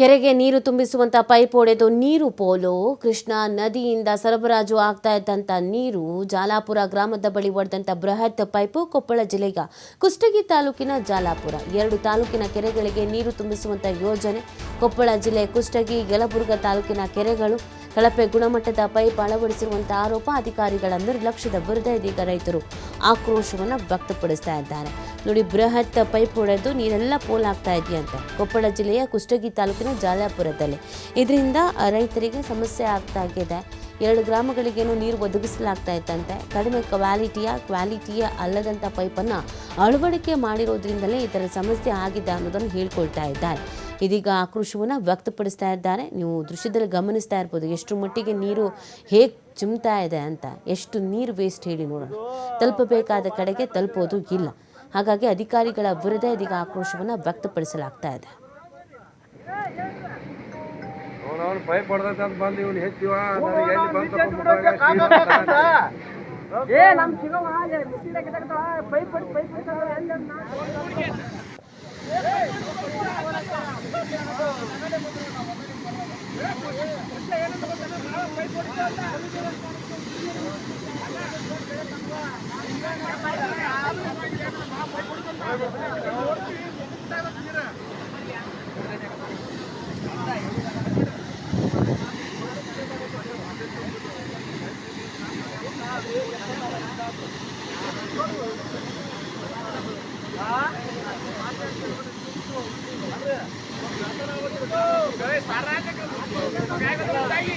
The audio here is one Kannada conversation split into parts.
ಕೆರೆಗೆ ನೀರು ತುಂಬಿಸುವಂತ ಪೈಪ್ ಒಡೆದು ನೀರು ಪೋಲು. ಕೃಷ್ಣಾ ನದಿಯಿಂದ ಸರಬರಾಜು ಆಗ್ತಾ ಇದ್ದಂಥ ನೀರು ಜಾಲಾಪುರ ಗ್ರಾಮದ ಬಳಿ ಒಡೆದಂತ ಬೃಹತ್ ಪೈಪು ಕೊಪ್ಪಳ ಜಿಲ್ಲೆಯ ಕುಷ್ಟಗಿ ತಾಲೂಕಿನ ಜಾಲಾಪುರ. ಎರಡು ತಾಲೂಕಿನ ಕೆರೆಗಳಿಗೆ ನೀರು ತುಂಬಿಸುವಂತ ಯೋಜನೆ ಕೊಪ್ಪಳ ಜಿಲ್ಲೆ ಕುಷ್ಟಗಿ, ಯಲಬುರ್ಗ ತಾಲೂಕಿನ ಕೆರೆಗಳು ಕಳಪೆ ಗುಣಮಟ್ಟದ ಪೈಪ್ ಅಳವಡಿಸಿರುವಂತಹ ಆರೋಪ ಅಧಿಕಾರಿಗಳ ನಿರ್ಲಕ್ಷ್ಯದ ವಿರುದ್ಧ ಇದೀಗ ರೈತರು ಆಕ್ರೋಶವನ್ನು ವ್ಯಕ್ತಪಡಿಸ್ತಾ ಇದ್ದಾರೆ. ನೋಡಿ, ಬೃಹತ್ ಪೈಪ್ ಒಡೆದು ನೀರೆಲ್ಲ ಪೋಲಾಗ್ತಾ ಇದೆಯಂತೆ. ಕೊಪ್ಪಳ ಜಿಲ್ಲೆಯ ಕುಷ್ಟಗಿ ತಾಲೂಕಿನ ಜಾಲಾಪುರದಲ್ಲಿ. ಇದರಿಂದ ರೈತರಿಗೆ ಸಮಸ್ಯೆ ಆಗ್ತಾ ಇದೆ ಎರಡು ಗ್ರಾಮಗಳಿಗೇನು ನೀರು ಒದಗಿಸಲಾಗ್ತಾ ಇತ್ತಂತೆ. ಕಡಿಮೆ ಕ್ವಾಲಿಟಿಯ ಕ್ವಾಲಿಟಿಯ ಅಲ್ಲದಂಥ ಪೈಪನ್ನು ಅಳವಡಿಕೆ ಮಾಡಿರೋದ್ರಿಂದಲೇ ಈ ಥರ ಸಮಸ್ಯೆ ಆಗಿದೆ ಅನ್ನೋದನ್ನು ಹೇಳ್ಕೊಳ್ತಾ ಇದ್ದಾರೆ. ಇದೀಗ ಆಕ್ರೋಶವನ್ನು ವ್ಯಕ್ತಪಡಿಸ್ತಾ ಇದ್ದಾರೆ. ನೀವು ದೃಶ್ಯದಲ್ಲಿ ಗಮನಿಸ್ತಾ ಇರ್ಬೋದು ಎಷ್ಟು ಮಟ್ಟಿಗೆ ನೀರು ಹೇಗೆ ಚುಮ್ತಾ ಇದೆ ಅಂತ ಎಷ್ಟು ನೀರು ವೇಸ್ಟ್ ಹೇಳಿ ನೋಡೋಣ. ತಲುಪಬೇಕಾದ ಕಡೆಗೆ ತಲುಪೋದು ಇಲ್ಲ. ಹಾಗಾಗಿ ಅಧಿಕಾರಿಗಳ ವಿರುದ್ಧ ಇದೀಗ ಆಕ್ರೋಶವನ್ನು ವ್ಯಕ್ತಪಡಿಸಲಾಗ್ತಾ ಇದೆ. Pipe Guys, parah aja kalau. Kayak betul lagi.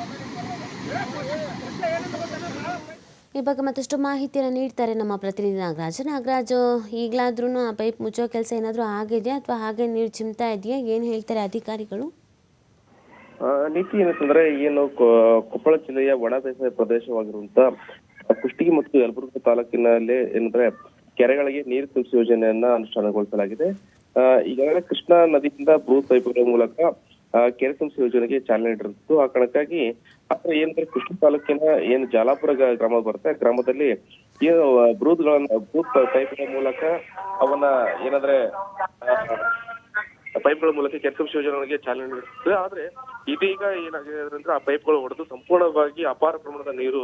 ಈ ಬಗ್ಗೆ ಮತ್ತಷ್ಟು ಮಾಹಿತಿಯನ್ನು ನೀಡ್ತಾರೆ ನಮ್ಮ ಪ್ರತಿನಿಧಿ ನಾಗರಾಜ್. ನಾಗರಾಜ್ ಈಗಲಾದ್ರೂ ಆ ಪೈಪ್ ಮುಚ್ಚೋ ಕೆಲಸ ಏನಾದರೂ ಆಗಿದೆಯಾ ಅಥವಾ ಹಾಗೆ ನೀರು ಚಿಮ್ತಾ ಇದೆಯಾ? ಏನು ಹೇಳ್ತಾರೆ ಅಧಿಕಾರಿಗಳು? ನೀತಿ ಏನಂತಂದ್ರೆ ಏನು ಕೊಪ್ಪಳ ಜಿಲ್ಲೆಯ ಒಣ ಬೇಸಾಯ ಪ್ರದೇಶವಾಗಿರುವಂತ ಕುಷ್ಟಗಿ ಮತ್ತು ಯಲಬುರ್ಗ ತಾಲೂಕಿನಲ್ಲಿ ಏನಂದ್ರೆ ಕೆರೆಗಳಿಗೆ ನೀರು ತುಂಬಿಸುವ ಯೋಜನೆಯನ್ನ ಅನುಷ್ಠಾನಗೊಳಿಸಲಾಗಿದೆ. ಈಗಾಗಲೇ ಕೃಷ್ಣಾ ನದಿಯಿಂದ ಬೃಹತ್ ಪೈಪ್ಗಳ ಮೂಲಕ ಕೆರೆ ತುಂಬಿಸುವ ಯೋಜನೆಗೆ ಚಾಲನೆ ನೀಡಿರುತ್ತು ಆ ಕಾರಣಕ್ಕಾಗಿ ಆದ್ರೆ ಏನಂದ್ರೆ ಕೃಷ್ಣ ತಾಲೂಕಿನ ಏನು ಜಾಲಾಪುರ ಗ್ರಾಮ ಬರುತ್ತೆ ಗ್ರಾಮದಲ್ಲಿ ಏನು ಬ್ರೂದ್ಗಳನ್ನ ಬ್ರೂತ್ ಪೈಪ್ಗಳ ಮೂಲಕ ಅವನ್ನ ಏನಂದ್ರೆ ಪೈಪ್ಗಳ ಮೂಲಕ ಕೆರೆ ತುಂಬಿಸುವ ಯೋಜನೆಗೆ ಚಾಲನೆ ನೀಡುತ್ತೆ. ಆದ್ರೆ ಇದೀಗ ಏನಾಗಿದೆ ಅಂದ್ರೆ ಆ ಪೈಪ್ಗಳು ಹೊಡೆದು ಸಂಪೂರ್ಣವಾಗಿ ಅಪಾರ ಪ್ರಮಾಣದ ನೀರು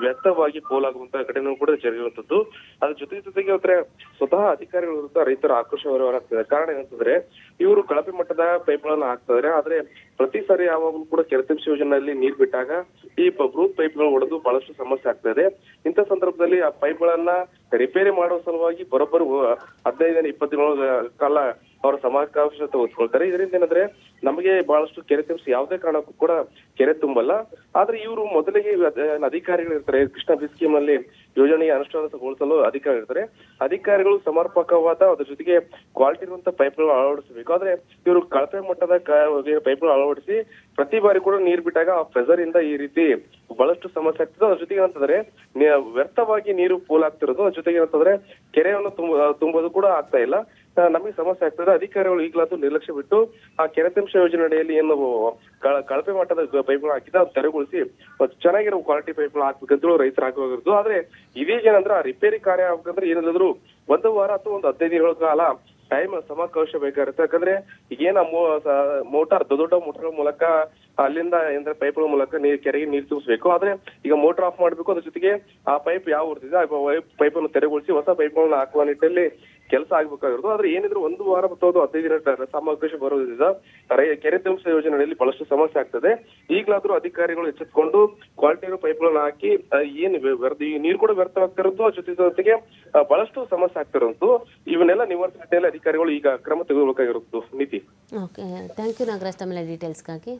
ವ್ಯರ್ಥವಾಗಿ ಪೋಲಾಗುವಂತಹ ಘಟನೆ ಕೂಡ ಜರುಗಿರುವಂತದ್ದು ಅದ್ರ ಜೊತೆ ಜೊತೆಗೆ ಅಂದ್ರೆ ಸ್ವತಃ ಅಧಿಕಾರಿಗಳ ವಿರುದ್ಧ ರೈತರ ಆಕ್ರೋಶ ಹೊರಹಾಗ್ತಿದೆ ಕಾರಣ ಏನಂತಂದ್ರೆ, ಇವರು ಕಳಪೆ ಮಟ್ಟದ ಪೈಪ್ಗಳನ್ನ ಹಾಕ್ತಿದ್ರೆ ಆದ್ರೆ ಪ್ರತಿ ಸಾರಿ ಯಾವಾಗಲೂ ಕೂಡ ಕೆರೆ ತುಂಬಿಸುವ ಯೋಜನೆಯಲ್ಲಿ ನೀರ್ ಬಿಟ್ಟಾಗ ಈ ಪ- ಪೈಪ್ ಪೈಪ್ಗಳು ಹೊಡೆದು ಬಹಳಷ್ಟು ಸಮಸ್ಯೆ ಆಗ್ತಾ ಇದೆ. ಇಂಥ ಸಂದರ್ಭದಲ್ಲಿ ಆ ಪೈಪ್ಗಳನ್ನ ರಿಪೇರಿ ಮಾಡುವ ಸಲುವಾಗಿ ಬರೋಬ್ಬರು ಹದಿನೈದನ ಇಪ್ಪತ್ತು ದಿನಗಳ ಕಾಲ ಅವರ ಸಮಾವೇಶ ತೆಗೆದುಕೊಳ್ತಾರೆ ಇದರಿಂದ ಏನಂದ್ರೆ ನಮಗೆ ಬಹಳಷ್ಟು ಕೆರೆ ತುಂಬಿಸಿ ಯಾವುದೇ ಕಾರಣಕ್ಕೂ ಕೂಡ ಕೆರೆ ತುಂಬಲ್ಲ. ಆದ್ರೆ ಇವರು ಮೊದಲಿಗೆ ಅಧಿಕಾರಿಗಳು ಇರ್ತಾರೆ. ಕೃಷ್ಣ ಬಿಸ್ಕಿಮ್ನಲ್ಲಿ ಯೋಜನೆಯ ಅನುಷ್ಠಾನಗೊಳಿಸಲು ಅಧಿಕಾರಿ ಇರ್ತಾರೆ. ಅಧಿಕಾರಿಗಳು ಸಮರ್ಪಕವಾದ ಅದ್ರ ಜೊತೆಗೆ ಕ್ವಾಲಿಟಿ ಇರುವಂತ ಪೈಪ್ಗಳು ಅಳವಡಿಸಬೇಕು. ಆದ್ರೆ ಇವರು ಕಳಪೆ ಮಟ್ಟದ ಪೈಪ್ಗಳು ಅಳವಡಿಸಿ ಪ್ರತಿ ಬಾರಿ ಕೂಡ ನೀರ್ ಬಿಟ್ಟಾಗ ಆ ಪ್ರೆಸರ್ ಇಂದ ಈ ರೀತಿ ಬಹಳಷ್ಟು ಸಮಸ್ಯೆ ಆಗ್ತದೆ. ಅದ್ರ ಜೊತೆಗೆ ಏನಂತಂದ್ರೆ ವ್ಯರ್ಥವಾಗಿ ನೀರು ಪೋಲಾಗ್ತಿರೋದು. ಅದ್ರ ಜೊತೆಗೆ ಏನಂತಂದ್ರೆ ಕೆರೆಯನ್ನು ತುಂಬ ತುಂಬೋದು ಕೂಡ ಆಗ್ತಾ ಇಲ್ಲ. ನಮಗೆ ಸಮಸ್ಯೆ ಆಗ್ತದೆ. ಅಧಿಕಾರಿಗಳು ಈಗಲಾದ್ರೂ ನಿರ್ಲಕ್ಷ್ಯ ಬಿಟ್ಟು ಆ ಕೆರೆತಂಶ ಯೋಜನೆ ಅಡಿಯಲ್ಲಿ ಏನು ಕಳ- ಕಳಪೆ ಮಟ್ಟದ ಪೈಪ್ಗಳು ಹಾಕಿದ ಮತ್ತು ಚೆನ್ನಾಗಿರೋ ಕ್ವಾಲಿಟಿ ಪೈಪ್ಗಳು ಹಾಕ್ಬೇಕಂತೇಳಿ ರೈತರು ಹಾಕುವಾಗಿರೋದು ಆದ್ರೆ ಇದೀಗ ಏನಂದ್ರೆ ಆ ರಿಪೇರಿ ಕಾರ್ಯ ಆಗ್ಬೇಕಂದ್ರೆ ಏನಿದ್ರು ಒಂದು ವಾರ ಅಥವಾ ಒಂದು ಹದಿನೈದು ದಿನಗಳ ಕಾಲ ಟೈಮ್ ಸಮಕೌಶ ಬೇಕಾಗುತ್ತೆ ಯಾಕಂದ್ರೆ ಈಗೇನ ಮೋಟಾರ್, ದೊಡ್ಡ ದೊಡ್ಡ ಮೋಟರ್ ಮೂಲಕ ಅಲ್ಲಿಂದ ಏನಂದ್ರೆ ಪೈಪ್ಗಳ ಮೂಲಕ ನೀರು, ಕೆರೆಗೆ ನೀರು ತುಂಬಿಸಬೇಕು. ಆದ್ರೆ ಈಗ ಮೋಟರ್ ಆಫ್ ಮಾಡ್ಬೇಕು. ಅದ್ರ ಜೊತೆಗೆ ಆ ಪೈಪ್ ಯಾವ ಊರ್ತಿದೆ, ಆ ಪೈಪ್ ಅನ್ನು ತೆರೆಗೊಳಿಸಿ ಹೊಸ ಪೈಪ್ಗಳನ್ನ ಹಾಕುವ ನಿಟ್ಟಲ್ಲಿ ಕೆಲಸ ಆಗ್ಬೇಕಾಗಿರೋದು. ಆದ್ರೆ ಏನಿದ್ರು ಒಂದು ವಾರ ಮತ್ತು ಹದಿನೈದು ದಿನ ಸಮಾವೇಶ ಬರೋದ್ರಿಂದ ಕೆರೆ ತುಂಬಿಸುವ ಯೋಜನೆಯಲ್ಲಿ ಬಹಳಷ್ಟು ಸಮಸ್ಯೆ ಆಗ್ತದೆ. ಈಗಲಾದ್ರೂ ಅಧಿಕಾರಿಗಳು ಎಚ್ಚೆತ್ಕೊಂಡು ಕ್ವಾಲಿಟಿ ಇರೋ ಪೈಪ್ಗಳನ್ನ ಹಾಕಿ ಏನ್ ವ್ಯರ್ಥ ಈ ನೀರು ಕೂಡ ವ್ಯರ್ಥವಾಗ್ತಿರೋದು ಜೊತೆ ಜೊತೆಗೆ ಬಹಳಷ್ಟು ಸಮಸ್ಯೆ ಆಗ್ತಿರೋದು. ಇವನ್ನೆಲ್ಲ ನಿಟ್ಟಿನಲ್ಲಿ ಅಧಿಕಾರಿಗಳು ಈಗ ಕ್ರಮ ತೆಗೆದುಕೊಳ್ಳಬೇಕಾಗಿರೋದು. ನೀತಿ. Okay thank you Nagaraj. ತಮ್ಮೆಲ್ಲ ಡೀಟೇಲ್ಸ್ಗಾಗಿ